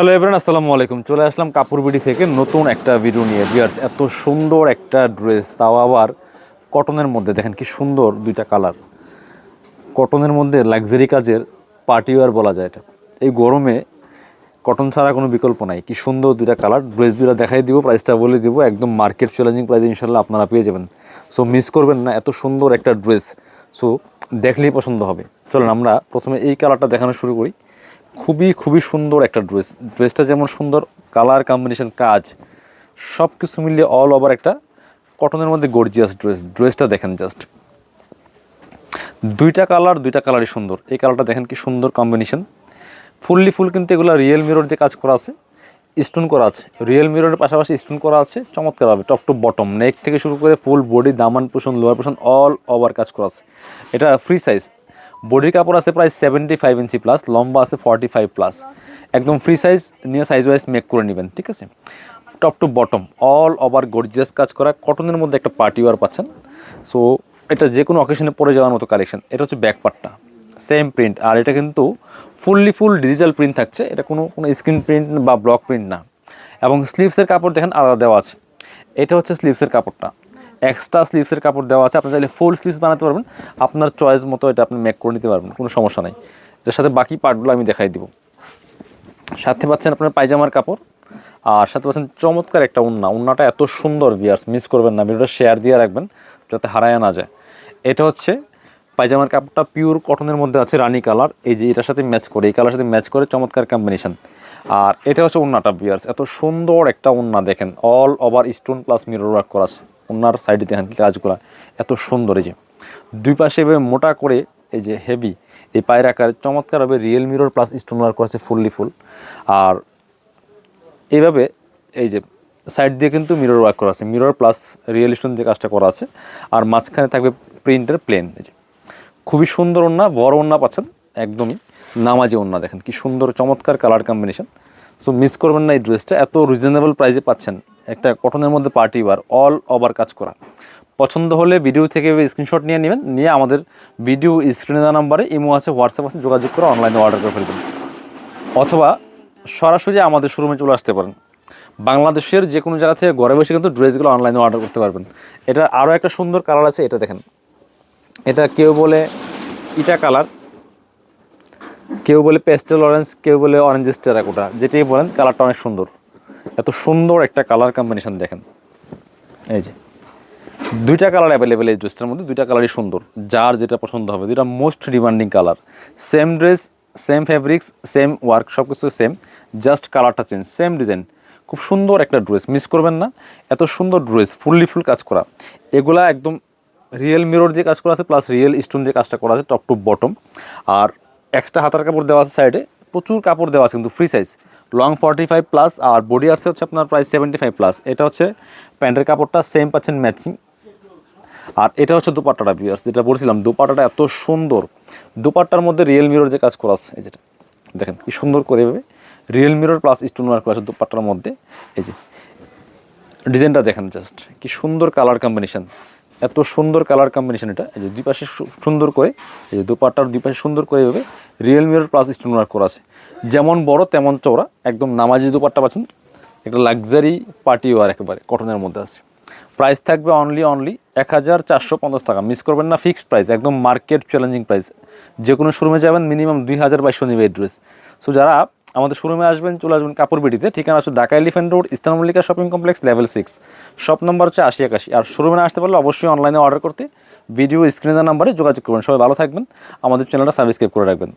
Hello everyone আসসালামু আলাইকুম। চলে আসলাম কাপড় বিডি থেকে নতুন একটা ভিডিও নিয়ে। বিয়ার্স এত সুন্দর একটা ড্রেস তাও আবার কটনের মধ্যে। দেখেন কি সুন্দর দুইটা কালার কটনের মধ্যে লাক্সারি কাজের পার্টি ওয়ার বলা যায় এটা। এই গরমে কটন ছাড়া কোনো বিকল্প নাই। কি সুন্দর দুইটা কালার ড্রেস দুইটা দেখাই দিব প্রাইসটা বলে দিব। একদম মার্কেট চ্যালেঞ্জিং প্রাইস ইনশাল্লাহ আপনারা পেয়ে যাবেন। সো মিস করবেন না, এত সুন্দর একটা ড্রেস সো দেখলেই পছন্দ হবে। চলুন আমরা প্রথমে এই কালারটা দেখানো শুরু করি। খুবই খুবই সুন্দর একটা ড্রেস। ড্রেসটা যেমন সুন্দর, কালার কম্বিনেশন কাজ সব কিছু মিলিয়ে অল ওভার একটা কটনের মধ্যে গর্জিয়াস ড্রেস ড্রেসটা দেখেন জাস্ট দুইটা কালার, দুইটা কালারই সুন্দর। এই কালারটা দেখেন কি সুন্দর কম্বিনেশন ফুললি ফুল কিন্তু এগুলো রিয়েল মিরর দিয়ে কাজ করা আছে স্টোন করা আছে। রিয়েল মিররের পাশাপাশি স্টোন করা আছে, চমৎকার হবে টপ টু বটম নেক থেকে শুরু করে ফুল বডি দামান পোষণ লোয়ার পোষণ অল ওভার কাজ করা আছে। এটা ফ্রি সাইজ বডির কাপড় আছে প্রায় সেভেন্টি ফাইভ ইঞ্চি প্লাস লম্বা আছে ফর্টি ফাইভ প্লাস একদম ফ্রি সাইজ নিয়ে সাইজ ওয়াইজ মেক করে নেবেন, ঠিক আছে? Top to bottom all over gorgeous কাজ করা কটনের মধ্যে একটা পার্টি ওয়ার পাচ্ছেন। সো এটা যে কোনো অকেশনে পরে যাওয়ার মতো কালেকশন এটা হচ্ছে ব্যাক পার্টটা সেম প্রিন্ট আর এটা কিন্তু ফুললি ফুল ডিজিটাল প্রিন্ট থাকছে। এটা কোনো কোনো স্ক্রিন প্রিন্ট বা ব্লক প্রিন্ট না। এবং স্লিভসের কাপড় দেখেন আলাদা দেওয়া আছে। এটা হচ্ছে স্লিভসের কাপড়টা। এক্সট্রা স্লিভসের কাপড় দেওয়া আছে। আপনি চাইলে ফুল স্লিভস বানাতে পারবেন। আপনার চয়েস মতো এটা আপনি মেক করে নিতে পারবেন। কোনো সমস্যা নাই। এর সাথে বাকি পার্টগুলো আমি দেখাই দিব। সাথে পাচ্ছেন আপনার পায়জামার কাপড়। আর সাথে পাচ্ছেন চমৎকার একটা উন্না। উন্নাটা এত সুন্দর ভিয়ার্স মিস করবেন না। ভিডিওটা শেয়ার দিয়ে রাখবেন, যাতে হারায় না যায়। এটা হচ্ছে পায়জামার কাপড়টা পিওর কটনের মধ্যে আছে রানী কালার। এই যে এটার সাথে ম্যাচ করে, এই কালার সাথে ম্যাচ করে চমৎকার কম্বিনেশন আর এটা হচ্ছে উন্নাটা বিয়ার্স এত সুন্দর একটা উন্না দেখেন। All over stone plus mirror work করা আছে। উন্নার সাইডে দেখেন কি কাজগুলো এত সুন্দর এই যে। দুই পাশে এভাবে মোটা করে এই যে হেভি এই পায়ের আকার চমৎকারভাবে real mirror plus stone work করা আছে ফুললি ফুল। আর এইভাবে এই যে সাইড দিয়ে কিন্তু মিরর ওয়ার্ক করা আছে মিরর প্লাস রিয়েল স্টোন দিয়ে কাজটা করা আছে। আর মাঝখানে থাকবে প্রিন্টের প্লেন এই যে। খুবই সুন্দর ওন্না বড় ওন্না পাচ্ছেন একদমই। নামাজি ওন্না দেখেন, কি সুন্দর চমৎকার কালার কম্বিনেশন সো মিস করবেন না এই ড্রেসটা এত রিজনেবল প্রাইসে পাচ্ছেন। একটা কটনের মধ্যে পার্টি ওয়ার অল ওভার কাজ করা। পছন্দ হলে ভিডিও থেকে স্ক্রিনশট নিয়ে নেবেন, নিয়ে আমাদের ভিডিও স্ক্রিনে দেওয়া নাম্বারে ইমো আছে হোয়াটসঅ্যাপ আছে, যোগাযোগ করে অনলাইনে অর্ডার করে ফেলবেন। অথবা সরাসরি আমাদের শোরুমে চলে আসতে পারেন। বাংলাদেশের যে কোনো জায়গা থেকে ঘরে বসে কিন্তু ড্রেসগুলো অনলাইনে অর্ডার করতে পারবেন। এটা আরও একটা সুন্দর কালার আছে, এটা দেখেন। এটা কেউ বলে ইটা কালার কেউ বলে পেস্টেল অরেঞ্জ কেউ বলে অরেঞ্জ টেরাকোটা যেটাই বলেন কালারটা অনেক সুন্দর। এত সুন্দর একটা কালার কম্বিনেশন দেখেন। এই যে, দুইটা কালার অ্যাভেলেবেল এই ড্রেসটার মধ্যে, দুইটা কালারই সুন্দর। যার যেটা পছন্দ হবে, দুইটা most demanding colour same dress same fabrics same work সব কিছু সেম জাস্ট কালারটা চেঞ্জ সেম ডিজাইন খুব সুন্দর একটা ড্রেস মিস করবেন না। এত সুন্দর ড্রেস ফুললি ফুল কাজ করা। এগুলা একদম রিয়েল মিরর যে কাজ করা আছে প্লাস রিয়েল স্টোন যে কাজটা করা আছে টপ টু বটম আর এক্সট্রা হাতার কাপড় দেওয়া আছে সাইডে প্রচুর কাপড় দেওয়া আছে, কিন্তু free size long forty five plus আর বডি আসছে হচ্ছে আপনার প্রায় সেভেন্টি ফাইভ প্লাস এটা হচ্ছে প্যান্টের কাপড়টা সেম পাচ্ছেন ম্যাচিং আর এটা হচ্ছে দুপাট্টাটা বিয়াস যেটা বলছিলাম, দুপাট্টাটা এত সুন্দর। দুপাট্টার মধ্যে রিয়েল মিরর যে কাজ করা আছে যেটা, দেখেন কি সুন্দর করে এভাবে real mirror plus stone work করা আছে দুপাট্টার মধ্যে। এই যে, ডিজাইনটা দেখেন জাস্ট কি সুন্দর কালার কম্বিনেশন এত সুন্দর কালার কম্বিনেশন এটা। এই যে দুই পাশে সুন্দর করে, এই যে দুপাট্টার দুই পাশে সুন্দর করে এভাবে real mirror plus stone work করা আছে। যেমন বড়, তেমন চওড়া। একদম নামাজি দুপাট্টা পাচ্ছেন। একটা লাক্সারি পার্টি ওয়ার একেবারে কটনের মধ্যে আছে। প্রাইস থাকবে অনলি অনলি এক হাজার চারশো পঞ্চাশ টাকা। মিস করবেন না ফিক্সড প্রাইস একদম মার্কেট চ্যালেঞ্জিং প্রাইস যে কোনো শোরুমে যাবেন মিনিমাম দুই হাজার বাইশশো নেবে এই ড্রেস সো যারা আমাদের শোরুমে আসবেন, চলে আসবেন কাপড় বিটিতে। ঠিকানা হচ্ছে Dhaka Elephant Road Eastern Mallika Shopping Complex, level six. Shop number হচ্ছে আশি একাশি। আর শোরুমে আসতে পারলে অবশ্যই অনলাইনে অর্ডার করতে ভিডিও স্ক্রিনের নাম্বারে যোগাযোগ করবেন। সবাই ভালো থাকবেন। আমাদের চ্যানেলটা সাবস্ক্রাইব করে রাখবেন।